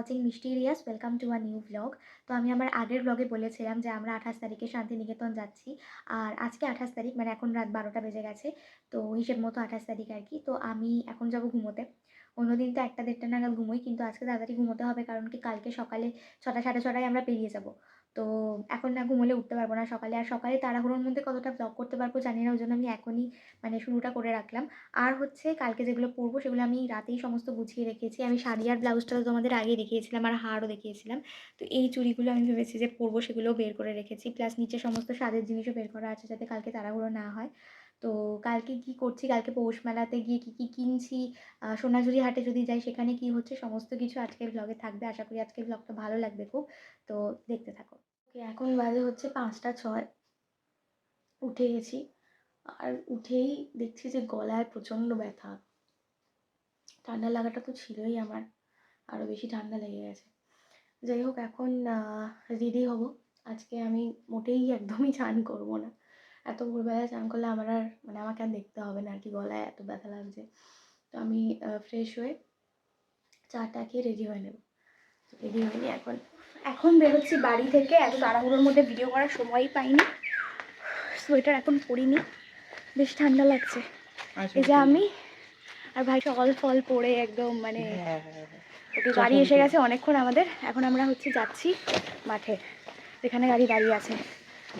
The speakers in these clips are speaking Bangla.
Watching mysterious welcome to a new blog তো আমি আমার আগের ব্লগে বলেছিলাম যে আমরা আঠাশ তারিখে শান্তিনিকেতন যাচ্ছি। আর আজকে আঠাশ তারিখ মানে এখন রাত বারোটা বেজে গেছে। তো হিসেব মতো আঠাশ তারিখ আর কি। তো আমি এখন যাব ঘুমোতে। অন্যদিন তো একটা দেড়টা নাগাদ ঘুমোই, কিন্তু আজকে তাড়াতাড়ি ঘুমোতে হবে, কারণ কি কালকে সকালে ছটা, সাড়ে ছটায় আমরা পেরিয়ে যাব। তো এখন না ঘুমোলে উঠতে পারব না সকালে। আর সকালে তাড়াহুড়োর মধ্যে কতটা ব্লগ করতে পারব জানি না ওই জন্য আমি এখনই মানে শুরুটা করে রাখলাম। আর হচ্ছে কালকে যেগুলো পরবো সেগুলো আমি রাতেই সমস্ত গুছিয়ে রেখেছি। আমি শাড়ি আর ব্লাউজটা তো তোমাদের আগেই দেখিয়েছিলাম আর হারও দেখিয়েছিলাম। তো এই চুড়িগুলো আমি ভেবেছি যে পরবো সেগুলোও বের করে রেখেছি। প্লাস নিচে সমস্ত স্বাদের জিনিসও বের করা আছে যাতে কালকে তাড়াহুড়ো না হয়। তো কালকে কি করছি? কালকে পৌষ মেলাতে গিয়ে কী কী কিনছি? সোনাঝুরি হাটে যদি যাই সেখানে কি হচ্ছে? সমস্ত কিছু আজকের ব্লগে থাকবে। আশা করি আজকের ব্লগটা ভালো লাগবে খুব। তো দেখতে থাকো। এখন বাজে হচ্ছে পাঁচটা ছয়। উঠে গেছি। আর উঠেই দেখছি যে গলায় প্রচণ্ড ব্যথা। ঠান্ডা লাগাটা তো ছিলই আমার। আরও বেশি ঠান্ডা লেগে গেছে। যাই হোক, এখন রেডি হব। আজকে আমি মোটেই একদমই চান করব না। এত ভোরবেলায় চান করলে আমার আর মানে আমাকে আর দেখতে হবে না আর কি গলায় এত ব্যথা লাগছে। তো আমি ফ্রেশ হয়ে চাটা খেয়ে রেডি হয়ে নেব। রেডি হয়নি এখন এখন বেরোচ্ছি বাড়ি থেকে এত তাড়াহুড়োর মধ্যে ভিডিও করার সময়ই পাইনি। সোয়েটার এখন পরিনি বেশ ঠান্ডা লাগছে। এই যে আমি আর ভাই সকাল ফল পরে একদম মানে হ্যাঁ, ওকে গাড়ি এসে গেছে অনেকক্ষণ আমাদের এখন আমরা হচ্ছে যাচ্ছি মাঠে যেখানে গাড়ি দাঁড়িয়ে আছে।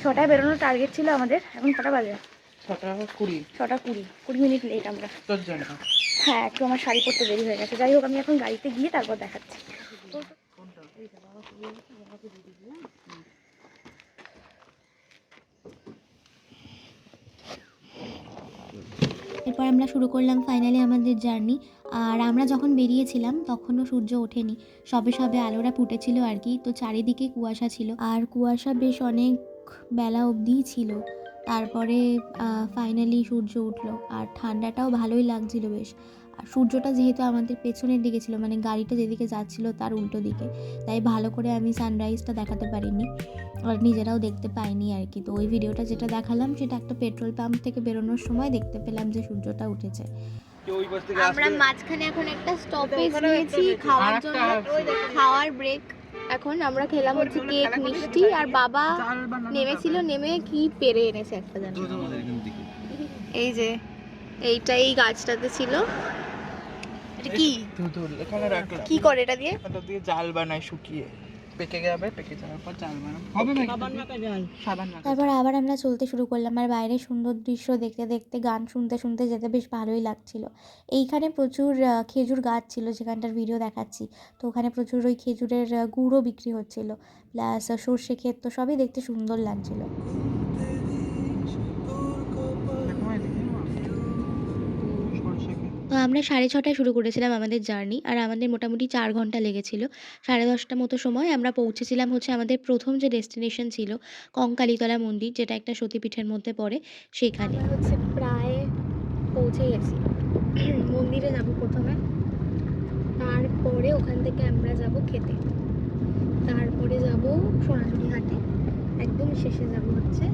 ছটায় বেরোনোর টার্গেট ছিল আমাদের। এখন কটা বাজে? ছটা কুড়ি। ছটা কুড়ি। কুড়ি মিনিট লেট আমরা। হ্যাঁ একটু আমার শাড়ি পরতে দেরি হয়ে গেছে। যাই হোক আমি এখন গাড়িতে গিয়ে তারপর দেখাচ্ছি। এরপর আমরা শুরু করলাম ফাইনালি আমাদের জার্নি আর আমরা যখন বেরিয়েছিলাম তখনও সূর্য ওঠেনি। সবে সবে আলোরা ফুটেছিল আর কি। তো চারিদিকে কুয়াশা ছিল। আর কুয়াশা বেশ অনেক বেলা অবধিই ছিল। তারপরে ফাইনালি সূর্য উঠল। আর ঠান্ডাটাও ভালোই লাগছিল বেশ। আর সূর্যটা যেহেতু আমাদের পেছনের দিকে ছিল মানে গাড়িটা যেদিকে যাচ্ছিল তার উল্টো দিকে। তাই ভালো করে আমি সানরাইজটা দেখাতে পারিনি। আর নিজেরাও দেখতে পাইনি আর কি। তো ওই ভিডিওটা যেটা দেখালাম সেটা একটা পেট্রোল পাম্প থেকে বেরোনোর সময় দেখতে পেলাম যে সূর্যটা উঠেছে। আমরা মাঝখানে এখন একটা স্টপেজ নিয়েছি খাওয়ার জন্য। খাওয়ার ব্রেক এখন আমরা খেলাম হচ্ছে কেক মিষ্টি আর বাবা নেমেছিল নেমে কি পেরে এনেছে একটা জানি। এই যে এইটা এই গাছটাতে ছিল। এটা কি? কি করে এটা দিয়ে? এটা দিয়ে জাল বানায় শুকিয়ে। পেকে যাবে পেকে যাওয়ার পর জাল হবে সাবান তারপর আবার আমরা চলতে শুরু করলাম। আর বাইরে সুন্দর দৃশ্য দেখতে দেখতে গান শুনতে শুনতে যেতে বেশ ভালোই লাগছিল। এইখানে প্রচুর খেজুর গাছ ছিল যেখানটার ভিডিও দেখাচ্ছি। তো ওখানে প্রচুর ওই খেজুরের গুঁড়ো বিক্রি হচ্ছিল। প্লাস সর্ষে ক্ষেত তো সবই দেখতে সুন্দর লাগছিল। তো আমরা সাড়ে ছটায় শুরু করেছিলাম আমাদের জার্নি, আর আমাদের মোটামুটি চার ঘণ্টা লেগেছিল। সাড়ে দশটা মতো সময় আমরা পৌঁছেছিলাম হচ্ছে আমাদের প্রথম যে ডেস্টিনেশন ছিল, কঙ্কালীতলা মন্দির, যেটা একটা সতীপীঠের মধ্যে পড়ে সেখানে। হচ্ছে প্রায় পৌঁছে গেছি। মন্দিরে যাব প্রথমে, তারপরে ওখান থেকে আমরা যাব খেতে। তারপরে যাব সোনাঝুরি হাটে। একদম শেষে যাব হচ্ছে।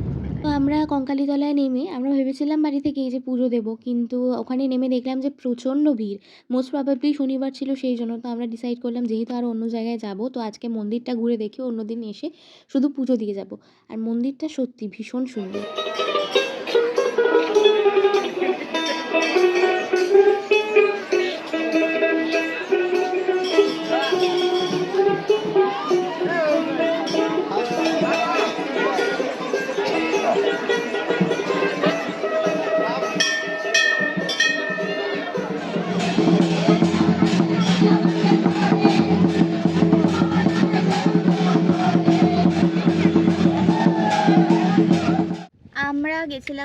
তো আমরা কঙ্কালীতলায় নেমে আমরা ভেবেছিলাম বাড়ি থেকে এই যে পুজো দেবো, কিন্তু ওখানে নেমে দেখলাম যে প্রচণ্ড ভিড়। মোস্ট প্রবাবলি শনিবার ছিল সেই জন্য, তো আমরা ডিসাইড করলাম যেহেতু আর অন্য জায়গায় যাব, তো আজকে মন্দিরটা ঘুরে দেখে অন্যদিন এসে শুধু পুজো দিয়ে যাব। আর মন্দিরটা সত্যি ভীষণ সুন্দর।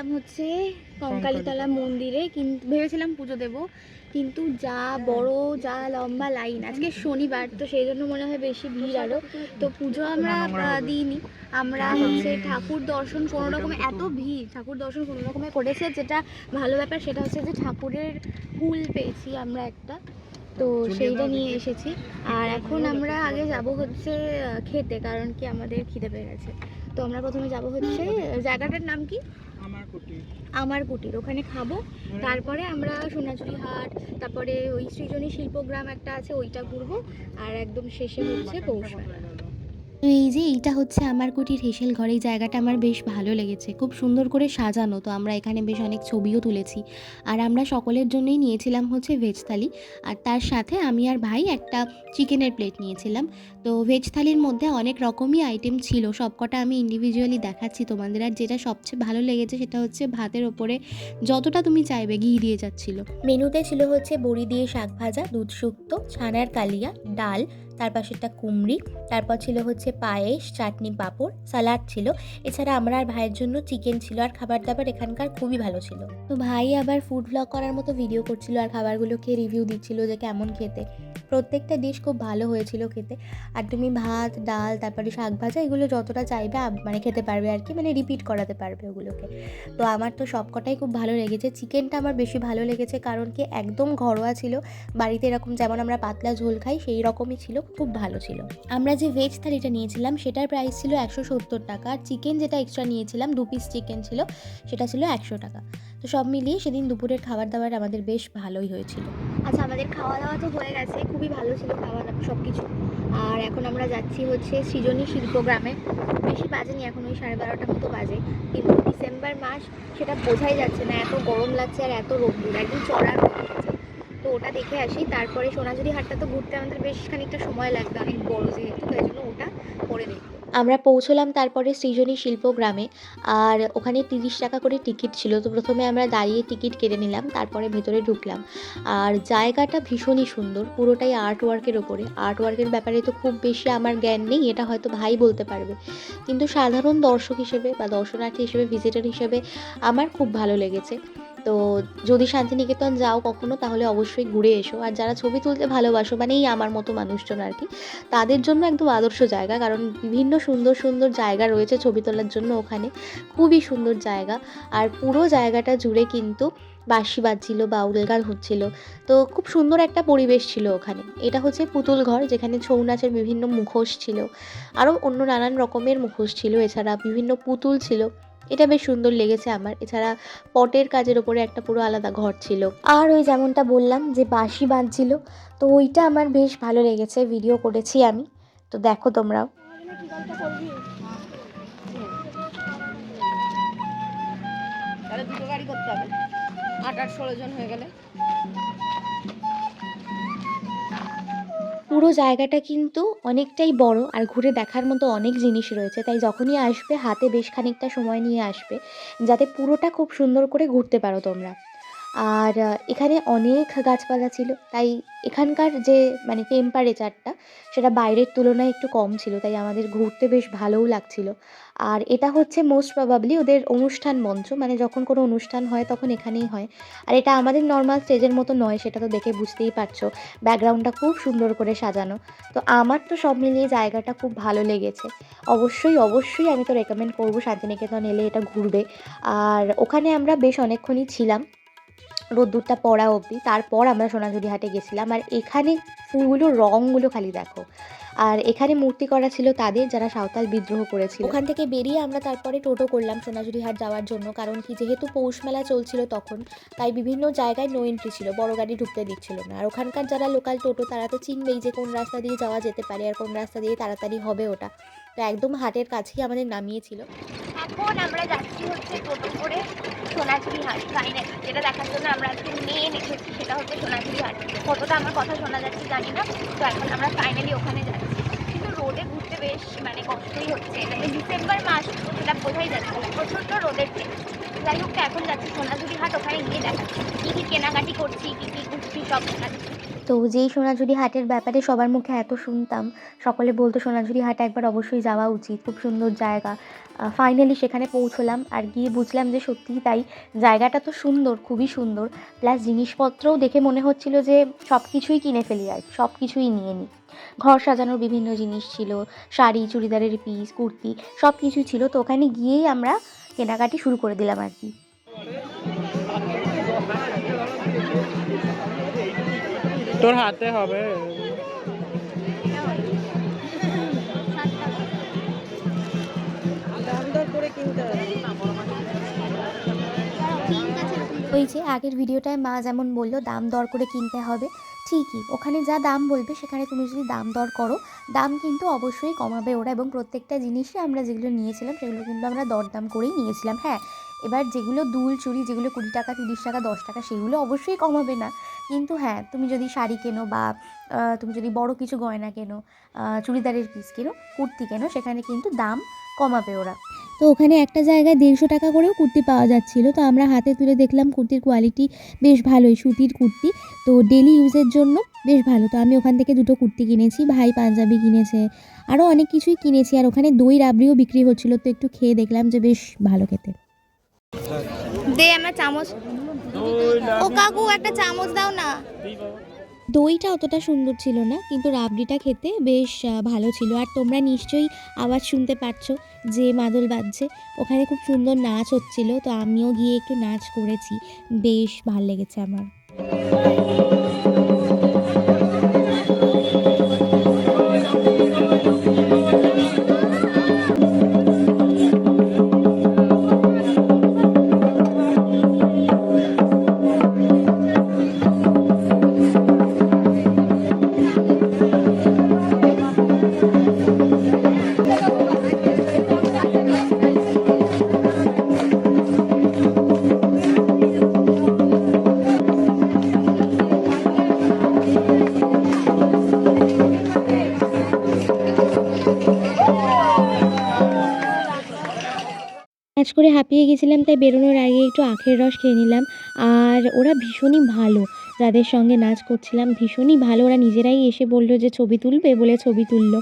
গেছিলাম হচ্ছে কঙ্কালীতলা মন্দিরে কিন্তু ভেবেছিলাম পুজো দেব কিন্তু যা বড় যা লম্বা লাইন আজকে শনিবার তো সেই জন্য মনে হয় বেশি ভিড় আরও। তো পুজো আমরা দিইনি। আমরা হচ্ছে ঠাকুর দর্শন কোনো রকমে এত ভিড় ঠাকুর দর্শন কোনো রকমে করেছে। যেটা ভালো ব্যাপার সেটা হচ্ছে যে ঠাকুরের ফুল পেয়েছি আমরা একটা। তো সেইটা নিয়ে এসেছি। আর এখন আমরা আগে যাব হচ্ছে খেতে কারণ কি আমাদের খিদে পেয়ে গেছে। তো আমরা প্রথমে যাব হচ্ছে জায়গাটার নাম কি? আমার কুটির। আমার কুটির ওখানে খাব। তারপরে আমরা সোনাঝুরি হাট তারপরে ওই সৃজনী শিল্পগ্রাম একটা আছে ওইটা ঘুরবো। আর একদম শেষে হচ্ছে পৌষ মেলা। তো এই যে এইটা হচ্ছে আমার কুটির হেসেল ঘর এই জায়গাটা আমার বেশ ভালো লেগেছে। খুব সুন্দর করে সাজানো। তো আমরা এখানে বেশ অনেক ছবিও তুলেছি। আর আমরা সকলের জন্যই নিয়েছিলাম হচ্ছে ভেজ থালি। আর তার সাথে আমি আর ভাই একটা চিকেনের প্লেট নিয়েছিলাম। তো ভেজ থালির মধ্যে অনেক রকমই আইটেম ছিল। সবকটা আমি ইন্ডিভিজুয়ালি দেখাচ্ছি তোমাদের। আর যেটা সবচেয়ে ভালো লেগেছে সেটা হচ্ছে ভাতের ওপরে যতটা তুমি চাইবে ঘি দিয়ে যাচ্ছিল। মেনুতে ছিল হচ্ছে বড়ি দিয়ে শাক ভাজা, দুধ শুক্তো, ছানার কালিয়া, ডাল তার পাশেরটা কুমড়ি, তারপর ছিল হচ্ছে পায়েস, চাটনি পাঁপড় সালাড ছিল। এছাড়া আমরা আর ভাইয়ের জন্য চিকেন ছিল আর খাবার দাবার এখানকার খুবই ভালো ছিল। তো ভাই আবার ফুড ব্লগ করার মতো ভিডিও করছিল আর খাবারগুলোকে রিভিউ দিচ্ছিল যে কেমন খেতে। প্রত্যেকটা ডিশ খুব ভালো হয়েছিল খেতে। আর তুমি ভাত, ডাল, তারপরে শাক ভাজা এগুলো যতটা চাইবে মানে খেতে পারবে আর কি মানে রিপিট করাতে পারবে ওগুলোকে। তো আমার তো সবকটাই খুব ভালো লেগেছে। চিকেনটা আমার বেশি ভালো লেগেছে কারণ কি একদম ঘরোয়া ছিল। বাড়িতে এরকম যেমন আমরা পাতলা ঝোল খাই, সেই রকমই ছিল। খুব ভালো ছিল। আমরা যে ভেজ থালিটা নিয়েছিলাম, সেটার প্রাইস ছিল একশো সত্তর টাকা। আর চিকেন যেটা এক্সট্রা নিয়েছিলাম, দু পিস চিকেন ছিল, সেটা ছিল একশো টাকা। তো সব মিলিয়ে সেদিন দুপুরের খাবার দাবার আমাদের বেশ ভালোই হয়েছিল। আচ্ছা আমাদের খাওয়া দাওয়া তো হয়ে গেছে। খুবই ভালো ছিল খাওয়া দাওয়া সব কিছু আর এখন আমরা যাচ্ছি হচ্ছে সৃজনী শিল্পগ্রামে বেশি বাজেনি এখন, ওই সাড়ে বারোটা মতো বাজে। কিন্তু ডিসেম্বর মাস, সেটা বোঝাই যাচ্ছে না, এত গরম লাগছে আর এত রোদ্দুর। একদম চড়ার ওটা দেখে আসি। তারপরে সোনাঝুরি হাটটা তো ঘুরতে আমাদের বেশ খানিকটা সময় লাগবে, অনেক বড় যেহেতু, তাই জন্য ওটা পরে দেখব। আমরা পৌঁছলাম তারপরে সৃজনী শিল্প গ্রামে, আর ওখানে তিরিশ টাকা করে টিকিট ছিল। তো প্রথমে আমরা দাঁড়িয়ে টিকিট কেটে নিলাম, তারপরে ভেতরে ঢুকলাম। আর জায়গাটা ভীষণই সুন্দর, পুরোটাই আর্ট ওয়ার্কের ওপরে। আর্ট ওয়ার্কের ব্যাপারে তো খুব বেশি আমার জ্ঞান নেই, এটা হয়তো ভাই বলতে পারবে। কিন্তু সাধারণ দর্শক হিসেবে বা দর্শনার্থী হিসেবে ভিজিটর হিসেবে আমার খুব ভালো লেগেছে। তো যদি শান্তিনিকেতন যাও কখনো, তাহলে অবশ্যই ঘুরে এসো। আর যারা ছবি তুলতে ভালোবাসো মানে এই আমার মতো মানুষজন আর কি, তাদের জন্য একদম আদর্শ জায়গা। কারণ বিভিন্ন সুন্দর সুন্দর জায়গা রয়েছে ছবি তোলার জন্য ওখানে। খুবই সুন্দর জায়গা। আর পুরো জায়গাটা জুড়ে কিন্তু বাঁশি বাজছিল বাউল গান হচ্ছিল। তো খুব সুন্দর একটা পরিবেশ ছিল ওখানে। এটা হচ্ছে পুতুল ঘর, যেখানে ছৌ নাচের বিভিন্ন মুখোশ ছিল। আরও অন্য নানান রকমের মুখোশ ছিল। এছাড়া বিভিন্ন পুতুল ছিল। এটা বেশ সুন্দর লেগেছে আমার। এছাড়া পটের কাজের ওপরে একটা পুরো আলাদা ঘর ছিল। আর ওই যেমনটা বললাম যে বাঁশি বাজছিল তো ওইটা আমার বেশ ভালো লেগেছে ভিডিও করেছি আমি। তো দেখো তোমরাও। তাহলে দুটো গাড়ি করতে হবে। আট আট ষোলো জন হয়ে গেলে। পুরো জায়গাটা কিন্তু অনেকটাই বড় আর ঘুরে দেখার মতো অনেক জিনিস রয়েছে। তাই যখনই আসবে, হাতে বেশ খানিকটা সময় নিয়ে আসবে, যাতে পুরোটা খুব সুন্দর করে ঘুরতে পারো তোমরা। আর এখানে অনেক গাছপালা ছিল। তাই এখানকার যে মানে টেম্পারেচারটা সেটা বাইরের তুলনায় একটু কম ছিল। তাই আমাদের ঘুরতে বেশ ভালোও লাগছিল। আর এটা হচ্ছে মোস্ট প্রবাবলি ওদের অনুষ্ঠান মঞ্চ। মানে যখন কোনো অনুষ্ঠান হয়, তখন এখানেই হয়। আর এটা আমাদের নর্মাল স্টেজের মতো নয়, সেটা তো দেখে বুঝতেই পারছ। ব্যাকগ্রাউন্ডটা খুব সুন্দর করে সাজানো। তো আমার তো সব মিলিয়ে জায়গাটা খুব ভালো লেগেছে। অবশ্যই অবশ্যই আমি তো রেকমেন্ড করব শান্তিনিকেতন এলে এটা ঘুরবে। আর ওখানে আমরা বেশ অনেকক্ষণই ছিলাম। রোদ্দুরটা পড়া অবধি। তারপর আমরা সোনাঝুরি হাটে গেছিলাম। আর এখানে ফুলগুলো, রঙগুলো খালি দেখো। আর এখানে মূর্তি করা ছিল তাদের যারা সাঁওতাল বিদ্রোহ করেছিল। ওখান থেকে বেরিয়ে আমরা তারপরে টোটো করলাম সোনাঝুরি হাট যাওয়ার জন্য। কারণ কি, যেহেতু পৌষ মেলা চলছিল তখন, তাই বিভিন্ন জায়গায় নো এন্ট্রি ছিল। বড় গাড়ি ঢুকতে দিচ্ছিল না। আর ওখানকার যারা লোকাল টোটো, তারা তো চিনবেই যে কোন রাস্তা দিয়ে যাওয়া যেতে পারে আর কোন রাস্তা দিয়ে তাড়াতাড়ি হবে ওটা। তো একদম হাটের কাছেই আমাদের নামিয়েছিল। এখন আমরা যাচ্ছি হচ্ছে টোটো করে সোনাঝুরি হাট ফাইনাল যেটা দেখার জন্য আমরা আজকে মেন এসেছি সেটা হচ্ছে সোনাঝুরি হাট। কতটা আমার কথা শোনা যাচ্ছে, জানি না। তো এখন আমরা ফাইনালি ওখানে যাচ্ছি। কিন্তু রোদে ঘুরতে বেশ মানে কষ্টই হচ্ছে। এটাতে ডিসেম্বর মাস সেটা বোঝাই যাচ্ছে প্রচণ্ড রোদের যাই হোক এখন যাচ্ছি সোনাঝুরি হাট, ওখানে গিয়ে দেখাচ্ছি। কী কী কেনাকাটি করছি, কী কী ঘুরছি, সব দেখাচ্ছি। তো যেই সোনাঝুরি হাটের ব্যাপারে সবার মুখে এত শুনতাম, সকলে বলতো সোনাঝুরি হাট একবার অবশ্যই যাওয়া উচিত, খুব সুন্দর জায়গা। ফাইনালি সেখানে পৌঁছলাম আর গিয়ে বুঝলাম যে সত্যিই তাই, জায়গাটা তো সুন্দর, খুবই সুন্দর। প্লাস জিনিসপত্রও দেখে মনে হচ্ছিল যে সব কিছুই কিনে ফেলি আর সব কিছুই নিয়ে নিই ঘর সাজানোর বিভিন্ন জিনিস ছিল, শাড়ি, চুড়িদারের পিস কুর্তি সব কিছুই ছিল। তো ওখানে গিয়েই আমরা কেনাকাটি শুরু করে দিলাম আর কি। তোর হাতে হবে। ওই যে আগের ভিডিওটায় মা যেমন বলল, দাম দর করে কিনতে হবে। ঠিকই, ওখানে যা দাম বলবে, সেখানে তুমি যদি দাম দর করো, দাম কিন্তু অবশ্যই কমাবে ওরা এবং প্রত্যেকটা জিনিসই আমরা যেগুলো নিয়েছিলাম, সেগুলো কিন্তু আমরা দরদাম করেই নিয়েছিলাম। হ্যাঁ এবার যেগুলো দুল চুড়ি যেগুলো কুড়ি টাকা, তিরিশ টাকা, দশ টাকা, সেগুলো অবশ্যই কমাবে না। কিন্তু হ্যাঁ তুমি যদি শাড়ি কেনো বা তুমি যদি বড় কিছু গয়না কেনো চুড়িদারের পিস কেনো, কুর্তি কেনো, সেখানে কিন্তু দাম কমাবে ওরা। তো ওখানে একটা জায়গায় দেড়শো টাকা করেও কুর্তি পাওয়া যাচ্ছিল। তো আমরা হাতে তুলে দেখলাম কুর্তির কোয়ালিটি বেশ ভালোই, সুতির কুর্তি। তো ডেলি ইউজের জন্য বেশ ভালো। তো আমি ওখান থেকে দুটো কুর্তি কিনেছি, ভাই পাঞ্জাবি কিনেছে আরও অনেক কিছুই কিনেছি। আর ওখানে দই রাবড়িও বিক্রি হচ্ছিল। তো একটু খেয়ে দেখলাম যে বেশ ভালো খেতে। দে আমরা চামচ। ও কাকু, একটা চামচ দাও না। দইটা অতটা সুন্দর ছিল না, কিন্তু রাবড়িটা খেতে বেশ ভালো ছিল। আর তোমরা নিশ্চয়ই আওয়াজ শুনতে পাচ্ছ যে মাদল বাজছে। ওখানে খুব সুন্দর নাচ হচ্ছিল, তো আমিও গিয়ে একটু নাচ করেছি। বেশ ভালো লেগেছে আমার। গেছিলাম তাই বেরোনোর আগে একটু আখের রস খেয়ে নিলাম। আর ওরা ভীষণই ভালো। যাদের সঙ্গে নাচ করছিলাম, ভীষণই ভালো। ওরা নিজেরাই এসে বলল যে, ছবি তুলবে? বলে ছবি তুললো।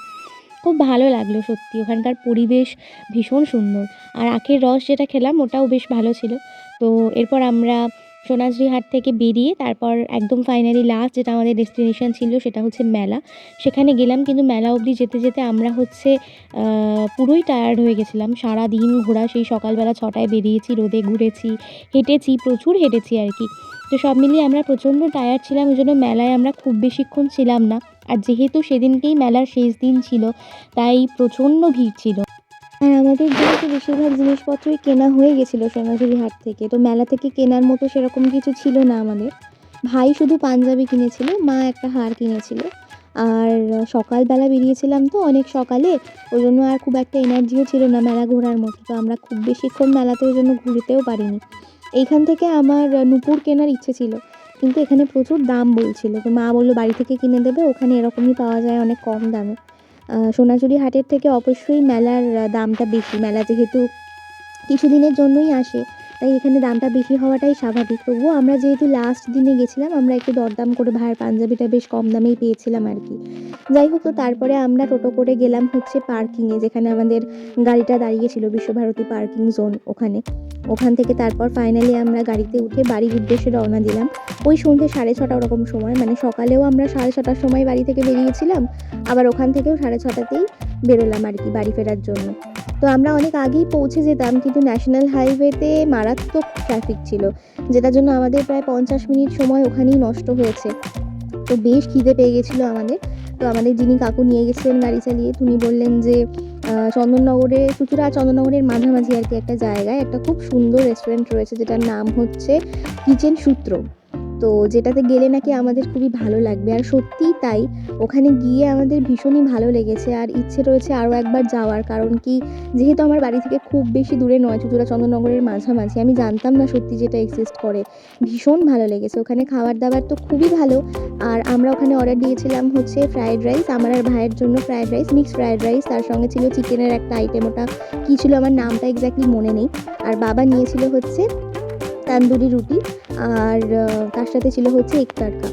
খুব ভালো লাগল সত্যি। ওখানকার পরিবেশ ভীষণ সুন্দর। আর আখের রস যেটা খেলাম, ওটাও বেশ ভালো ছিল। তো এরপর আমরা সোনাঝুরি হাট থেকে বেরিয়ে তারপর একদম ফাইনালি লাস্ট যেটা আমাদের ডেস্টিনেশন ছিল সেটা হচ্ছে মেলা। সেখানে গেলাম কিন্তু মেলা অবধি যেতে যেতে আমরা হচ্ছে পুরোই টায়ার্ড হয়ে গেছিলাম। সারা দিন ঘোরা, সেই সকালবেলা ছটায় বেরিয়েছি, রোদে ঘুরেছি, হেঁটেছি, প্রচুর হেঁটেছি আর কি। তো সব মিলিয়ে আমরা প্রচণ্ড টায়ার্ড ছিলাম ওই জন্য মেলায় আমরা খুব বেশিক্ষণ ছিলাম না। আর যেহেতু সেদিনকেই মেলার শেষ দিন ছিল, তাই প্রচণ্ড ভিড় ছিল। আর আমাদের যেহেতু বেশিরভাগ জিনিসপত্রই কেনা হয়ে গেছিল সোনাঝুরি হাট থেকে, তো মেলা থেকে কেনার মতো সেরকম কিছু ছিল না আমাদের। ভাই শুধু পাঞ্জাবি কিনেছিল, মা একটা হার কিনেছিল। আর সকালবেলা বেরিয়েছিলাম তো অনেক সকালে, ওই জন্য আর খুব একটা এনার্জিও ছিল না মেলা ঘোরার মতো তো আমরা খুব বেশিক্ষণ মেলাতে ওই জন্য ঘুরতেও পারিনি। এইখান থেকে আমার নুপুর কেনার ইচ্ছে ছিল, কিন্তু এখানে প্রচুর দাম বলছিল, তো মা বলল, বাড়ি থেকে কিনে দেবে, ওখানে এরকমই পাওয়া যায় অনেক কম দামে। সোনাঝুরি হাটের থেকে অবশ্যই মেলার দামটা বেশি। মেলা যেহেতু কিছুদিনের জন্যই আসে তাই এখানে দামটা বেশি হওয়াটাই স্বাভাবিক। তবুও আমরা যেহেতু লাস্ট দিনে গেছিলাম, আমরা একটু দরদাম করে ভাইয়ের পাঞ্জাবিটা বেশ কম দামেই পেয়েছিলাম আর কি। যাই হোক, তো তারপরে আমরা টোটো করে গেলাম হচ্ছে পার্কিংয়ে যেখানে আমাদের গাড়িটা দাঁড়িয়েছিল, বিশ্বভারতী পার্কিং জোন ওখানে। ওখান থেকে তারপর ফাইনালি আমরা গাড়িতে উঠে বাড়ির উদ্দেশ্যে রওনা দিলাম। ওই সন্ধ্যে সাড়ে ছটা ওরকম সময় মানে সকালেও আমরা সাড়ে ছটার সময় বাড়ি থেকে বেরিয়েছিলাম, আবার ওখান থেকেও সাড়ে ছটাতেই বেরোলাম আর কি বাড়ি ফেরার জন্য। তো আমরা অনেক আগেই পৌঁছে যেতাম, কিন্তু ন্যাশনাল হাইওয়েতে মারাত্মক ট্রাফিক ছিল, যেটার জন্য আমাদের প্রায় পঞ্চাশ মিনিট সময় ওখানেই নষ্ট হয়েছে। তো বেশ খিদে পেয়ে গেছিল আমাদের। তো আমাদের যিনি কাকু নিয়ে গেছিলেন গাড়ি চালিয়ে তিনি বললেন যে চন্দননগরে, চুচুড়া আর চন্দননগরের মাঝামাঝি আর কি একটা জায়গায় একটা খুব সুন্দর রেস্টুরেন্ট রয়েছে, যেটার নাম হচ্ছে কিচেন সূত্র। তো যেটাতে গেলে নাকি আমাদের খুবই ভালো লাগবে। আর সত্যিই তাই, ওখানে গিয়ে আমাদের ভীষণই ভালো লেগেছে। আর ইচ্ছে রয়েছে আরও একবার যাওয়ার, কারণ কি, যেহেতু আমার বাড়ি থেকে খুব বেশি দূরে নয়, চুচুড়া চন্দ্রনগরের মাঝামাঝি, আমি জানতাম না সত্যি যেটা এক্সিস্ট করে। ভীষণ ভালো লেগেছে। ওখানে খাবার দাবার তো খুবই ভালো। আর আমরা ওখানে অর্ডার দিয়েছিলাম হচ্ছে ফ্রায়েড রাইস আমার আর ভাইয়ের জন্য fried rice mixed fried rice তার সঙ্গে ছিল চিকেনের একটা আইটেম ওটা কী ছিল আমার নামটা এক্স্যাক্টলি মনে নেই। আর বাবা নিয়েছিল হচ্ছে তান্দুরি রুটি আর তার সাথে ছিল হচ্ছে এক তারকা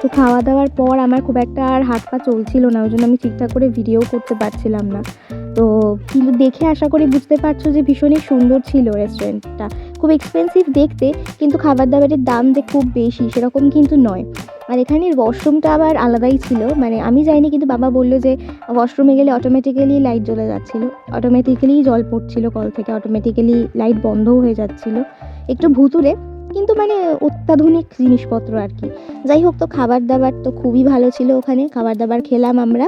তো খাওয়া দাওয়ার পর আমার খুব একটা আর হাত পা চলছিল না, ওই জন্য আমি ঠিকঠাক করে ভিডিও করতে পারছিলাম না। তো কিন্তু দেখে আশা করি বুঝতে পারছ যে ভীষণই সুন্দর ছিল রেস্টুরেন্টটা খুব এক্সপেন্সিভ দেখতে, কিন্তু খাবার দাবারের দাম যে খুব বেশি সেরকম কিন্তু নয়। আর এখানের ওয়াশরুমটা আবার আলাদাই ছিল। মানে আমি যাইনি, কিন্তু বাবা বলল যে ওয়াশরুমে গেলে অটোমেটিক্যালি লাইট জ্বলে যাচ্ছিল। অটোমেটিক্যালি জল পড়ছিল কল থেকে অটোমেটিক্যালি লাইট বন্ধও হয়ে যাচ্ছিল। একটু ভুতুরে কিন্তু মানে অত্যাধুনিক জিনিসপত্র আর কি। যাই হোক তো খাবার দাবার তো খুবই ভালো ছিল ওখানে। খাবার দাবার খেলাম আমরা।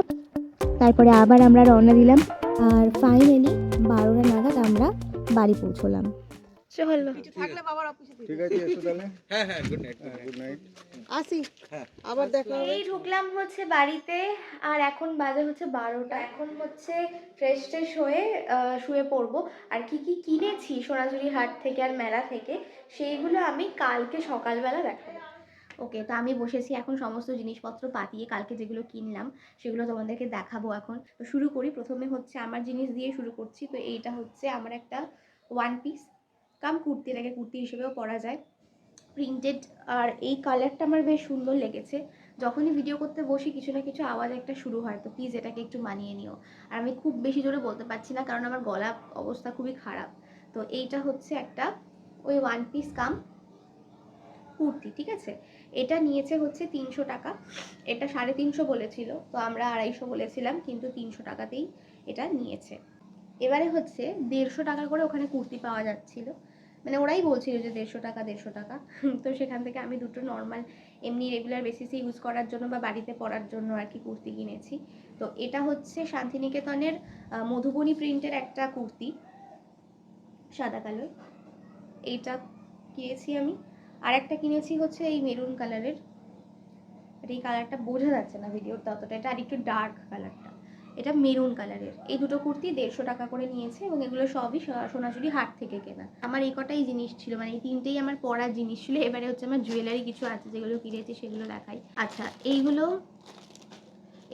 তারপরে আবার আমরা রওনা দিলাম। আর ফাইনালি বারোটা নাগাদ আমরা বাড়ি পৌঁছলাম। চলো। থাকলে বাবার অফিসে ঠিক আছে এসো তাহলে। হ্যাঁ হ্যাঁ গুড নাইট গুড নাইট আসি। আবার দেখা হবে। এই ঢুকলাম হচ্ছে বাড়িতে আর এখন বাজে হচ্ছে বারোটা। এখন হচ্ছে ফ্রেশ ট্রেশ হয়ে শুয়ে পড়ব। আর কি কি কিনেছি সোনাঝুরি হাট থেকে আর মেলা থেকে সেইগুলো আমি কালকে সকালবেলা দেখাবো। ওকে, তো আমি বসেছি এখন সমস্ত জিনিসপত্র পাতিয়ে কালকে যেগুলো কিনলাম সেগুলো তোমাদেরকে দেখাবো এখন। তো শুরু করি। প্রথমে হচ্ছে আমার জিনিস দিয়ে শুরু করছি। তো এইটা হচ্ছে আমার একটা ওয়ান পিস কাম কুর্তি, এটাকে কুর্তি হিসেবেও পরা যায়। প্রিন্টেড আর এই কালারটা আমার বেশ সুন্দর লেগেছে। যখনই ভিডিও করতে বসি, কিছু না কিছু আওয়াজ একটা শুরু হয়। তো প্লিজ এটাকে একটু মানিয়ে নিও। আর আমি খুব বেশি জোরে বলতে পারছি না, কারণ আমার গলা অবস্থা খুবই খারাপ। তো এইটা হচ্ছে একটা ওই ওয়ান পিস কাম কুর্তি, ঠিক আছে? এটা নিয়েছে হচ্ছে তিনশো টাকা। এটা সাড়ে তিনশো বলেছিল, তো আমরা আড়াইশো বলেছিলাম, কিন্তু তিনশো টাকাতেই এটা নিয়েছে। এবারে হচ্ছে দেড়শো টাকা করে ওখানে কুর্তি পাওয়া যাচ্ছিল। মানে ওরাই বলছিল যে দেড়শো টাকা দেড়শো টাকা। তো সেখান থেকে আমি দুটো নর্মাল এমনি রেগুলার বেসিসে ইউজ করার জন্য বা বাড়িতে পরার জন্য আর কি কুর্তি কিনেছি। তো এটা হচ্ছে শান্তিনিকেতনের মধুবনী প্রিন্টের একটা কুর্তি, সাদা কালার। এইটা কিনেছি আমি। আর একটা কিনেছি হচ্ছে এই মেরুন কালারের। আর এই কালারটা বোঝা যাচ্ছে না ভিডিওর ততটা এটা আর একটু ডার্ক কালারটা। এটা মেরুন কালারের। এই দুটো কুর্তি দেড়শো টাকা করে নিয়েছে এবং এগুলো সবই সোনাঝুরি হাট থেকে কেনা। আমার এই কটাই জিনিস ছিল। মানে এই তিনটেই আমার পরার জিনিস ছিল। এবারে হচ্ছে আমার জুয়েলারি কিছু আছে যেগুলো কিনেছি সেগুলো দেখাই। আচ্ছা এইগুলো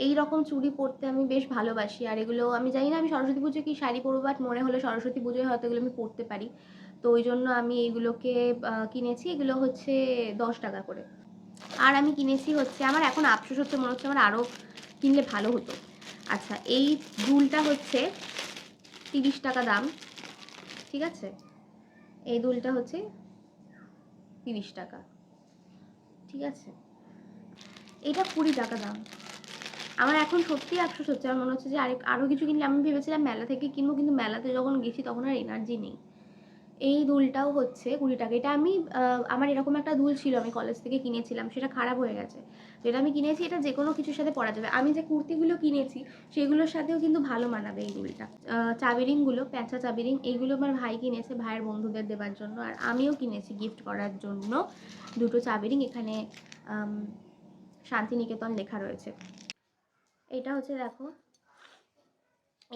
এই রকম চুড়ি পরতে আমি বেশ ভালোবাসি। আর এগুলো আমি জানি না আমি সরস্বতী পুজো কি শাড়ি পরবো বাট মনে হলো সরস্বতী পুজোয় হয়তো এগুলো আমি পরতে পারি। তো ওই জন্য আমি এইগুলোকে কিনেছি। এগুলো হচ্ছে দশ টাকা করে। আর আমি কিনেছি হচ্ছে, আমার এখন আফসোস হচ্ছে মনে হচ্ছে আমার আরও কিনলে ভালো হতো। আচ্ছা এই দুলটা হচ্ছে তিরিশ টাকা দাম, ঠিক আছে? এই দুলটা হচ্ছে তিরিশ টাকা, ঠিক আছে? এটা কুড়ি টাকা দাম। আমার এখন সত্যি আফসোস হচ্ছে। আমার মনে হচ্ছে যে আরেক আরও কিছু কিনলে আমি ভেবেছিলাম মেলা থেকে কিনবো, কিন্তু মেলাতে যখন গেছি তখন আর এনার্জি নেই। এই দুলটাও হচ্ছে কুড়ি টাকা। এটা আমি আমার এরকম একটা দুল ছিল আমি কলেজ থেকে কিনেছিলাম, সেটা খারাপ হয়ে গেছে। যেটা আমি কিনেছি, এটা যে কোনো কিছুর সাথে পরা যাবে। আমি যে কুর্তিগুলো কিনেছি, সেগুলোর সাথেও কিন্তু ভালো মানাবে এই দুলটা। চাবিরিংগুলো, প্যাঁচা চাবিরিং এইগুলো আমার ভাই কিনেছে ভাইয়ের বন্ধুদের দেওয়ার জন্য। আর আমিও কিনেছি গিফট করার জন্য দুটো চাবিরিং। এখানে শান্তিনিকেতন লেখা রয়েছে। এটা হচ্ছে, দেখো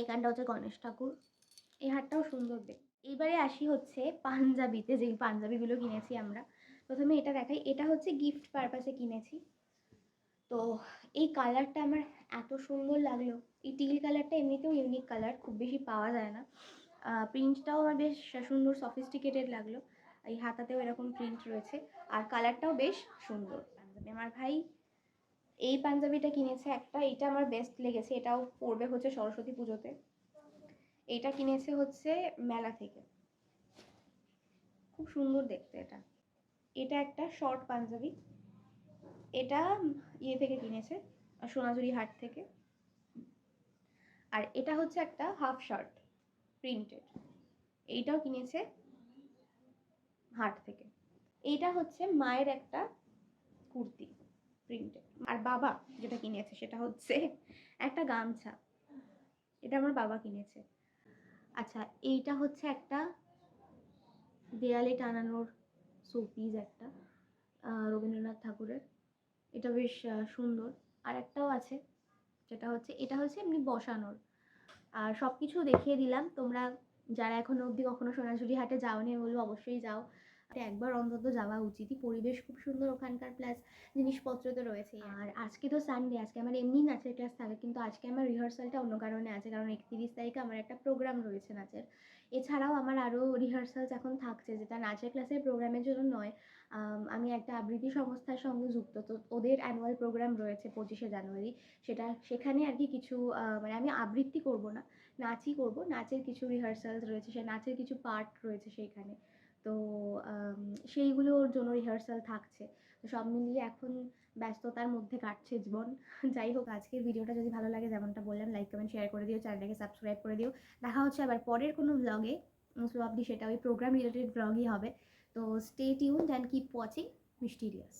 এখানটা হচ্ছে গণেশ ঠাকুর। এই হারটাও সুন্দর দেখ এইবারে আসি হচ্ছে পাঞ্জাবিতে, যেই পাঞ্জাবিগুলো কিনেছি আমরা। প্রথমে এটা দেখাই। এটা হচ্ছে গিফট পারপাসে কিনেছি। তো এই কালারটা আমার এত সুন্দর লাগল। এই টিল কালারটা এমনিতেও ইউনিক কালার খুব বেশি পাওয়া যায় না। প্রিন্টটাও আমার বেশ সুন্দর সফিস্টিকেটেড লাগল। এই হাতাতেও এরকম প্রিন্ট রয়েছে। আর কালারটাও বেশ সুন্দর। পাঞ্জাবি। আমার ভাই এই পাঞ্জাবিটা কিনেছে একটা। এটা আমার বেস্ট লেগেছে। এটাও পড়বে হচ্ছে সরস্বতী পুজোতে। এটা কিনেছে হচ্ছে মেলা থেকে। খুব সুন্দর দেখতে এটা। এটা একটা শর্ট পাঞ্জাবি। এটা ইয়ে থেকে কিনেছে, সোনাঝুরি হাট থেকে। আর এটা হচ্ছে একটা হাফ শার্ট প্রিন্টেড এইটাও কিনেছে হাট থেকে। এইটা হচ্ছে মায়ের একটা কুর্তি প্রিন্টেড আর বাবা যেটা কিনেছে সেটা হচ্ছে একটা গামছা। এটা আমার বাবা কিনেছে। আচ্ছা এইটা হচ্ছে একটা দেয়ালে টানানোর শোপিস একটা রবীন্দ্রনাথ ঠাকুরের। এটা বেশ সুন্দর। আর একটাও আছে, যেটা হচ্ছে, এটা হচ্ছে এমনি বসানোর। আর সব কিছু দেখিয়ে দিলাম। তোমরা যারা এখনও অবধি কখনো সোনাঝুরি হাটে যাওনি বলব অবশ্যই যাও। একবার অন্তত যাওয়া উচিতই। পরিবেশ খুব সুন্দর ওখানকার প্লাস জিনিসপত্র তো রয়েছেই। আর আজকে তো সানডে আজকে আমার এমনি নাচের ক্লাস থাকে কিন্তু আজকে আমার রিহার্সালটা অন্য কারণে আছে কারণ একত্রিশ তারিখে আমার একটা প্রোগ্রাম রয়েছে নাচের। এছাড়াও আমার আরও রিহার্সালস এখন থাকছে যেটা নাচের ক্লাসের প্রোগ্রামের জন্য নয়। আম, একটা আবৃত্তি সংস্থার সঙ্গে যুক্ত তো ওদের অ্যানুয়াল প্রোগ্রাম রয়েছে পঁচিশে জানুয়ারি। সেটা সেখানে আর কি কিছু মানে আমি আবৃত্তি করব না নাচই করব। নাচের কিছু রিহার্সালস রয়েছে সে নাচের কিছু পার্ট রয়েছে সেইখানে। তো সেইগুলোর জন্য রিহার্সাল থাকছে। তো সব মিলিয়ে এখন ব্যস্ততার মধ্যে কাটছে জীবন। যাই হোক, আজকের ভিডিওটা যদি ভালো লাগে, যেমনটা বললাম লাইক কমেন্ট শেয়ার করে দিও চ্যানেলটাকে সাবস্ক্রাইব করে দিও। দেখা হচ্ছে আবার পরের কোনো ব্লগে প্রবাবলি সেটা ওই প্রোগ্রাম রিলেটেড ব্লগই হবে। তো stay tune and keep watching mysterious